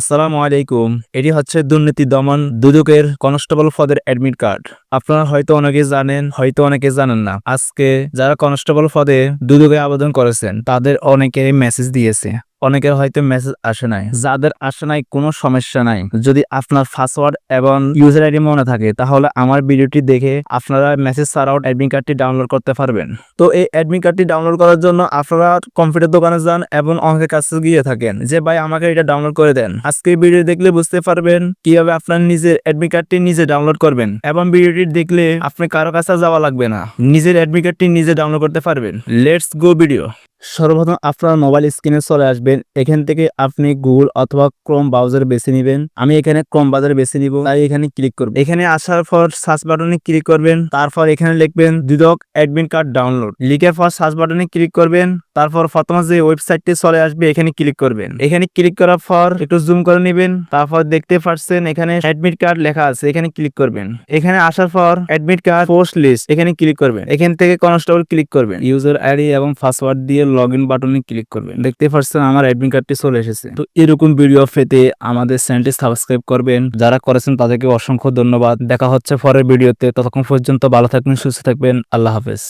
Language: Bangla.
আসসালামু আলাইকুম। এটি হচ্ছে দুর্নীতি দমন দুদকের কনস্টেবল পদের অ্যাডমিট কার্ড। আপনারা হয়তো অনেকে জানেন, হয়তো অনেকে জানেন না। আজকে যারা কনস্টেবল পদে দুদকে আবেদন করেছেন, তাদের অনেকে মেসেজ দিয়েছে। অনেকের হয়তো মেসেজ আসে নাই। যাদের আসে নাই, কোনো সমস্যা নাই। যদি আপনার পাসওয়ার্ড এবং ইউজার আইডি মনে থাকে, তাহলে আমার ভিডিওটি দেখে আপনারা মেসেজ ছাড়াও অ্যাডমিট কার্ডটি ডাউনলোড করতে পারবেন। তো এই অ্যাডমিট কার্ডটি ডাউনলোড করার জন্য আপনারা কম্পিউটার দোকানে যান এবং অনেকের কাছে গিয়ে থাকেন। যে, ভাই, আমাকে এটা ডাউনলোড করে দেন। আজকে ভিডিও দেখলে বুঝতে পারবেন কীভাবে আপনার নিজের অ্যাডমিট কার্ডটি নিজে ডাউনলোড করবেন এবং ভিডিওটি দেখলে আপনি কারও কাছে যাওয়া লাগবে না। নিজের অ্যাডমিট কার্ডটি নিজে ডাউনলোড করতে পারবেন। লেটস গো ভিডিও সর্বপ্রথম আপনার মোবাইল স্ক্রিনে চলে আসবেন। এখান থেকে আপনি গুগল অথবা ক্রোম ব্রাউজার বেছে নেবেন। আমি এখানে ক্রোম ব্রাউজার বেছে নিব, তাই এখানে ক্লিক করব। এখানে আসার পর সার্চ বাটনে ক্লিক করবেন। তারপর এখানে লিখবেন দুদক অ্যাডমিন কার্ড ডাউনলোড লিখে পর সার্চ বাটনে ক্লিক করবেন। তারপর প্রথমে যে ওয়েবসাইটটি চলে আসবে, এখানে ক্লিক করবেন। এখানে ক্লিক করার পর একটু জুম করে নেবেন। তারপর দেখতে পাচ্ছেন এখানে অ্যাডমিট কার্ড লেখা আছে, এখানে ক্লিক করবেন। এখানে আসার পর অ্যাডমিট কার্ড পোস্ট লিস্ট এখানে ক্লিক করবেন। এখান থেকে কনস্টেবল ক্লিক করবেন। ইউজার আইডি এবং পাসওয়ার্ড দিয়ে লগ ইন বাটনে ক্লিক করবেন। দেখতে পাচ্ছেন আমার অ্যাডমিট কার্ডটি চলে এসেছে। তো এরকম ভিডিও পেতে আমাদের চ্যানেলটি সাবস্ক্রাইব করবেন। যারা করেছেন তাদেরকে অসংখ্য ধন্যবাদ। দেখা হচ্ছে পরের ভিডিওতে ততক্ষণ পর্যন্ত ভালো থাকবেন, সুস্থ থাকবেন। আল্লাহ হাফেজ।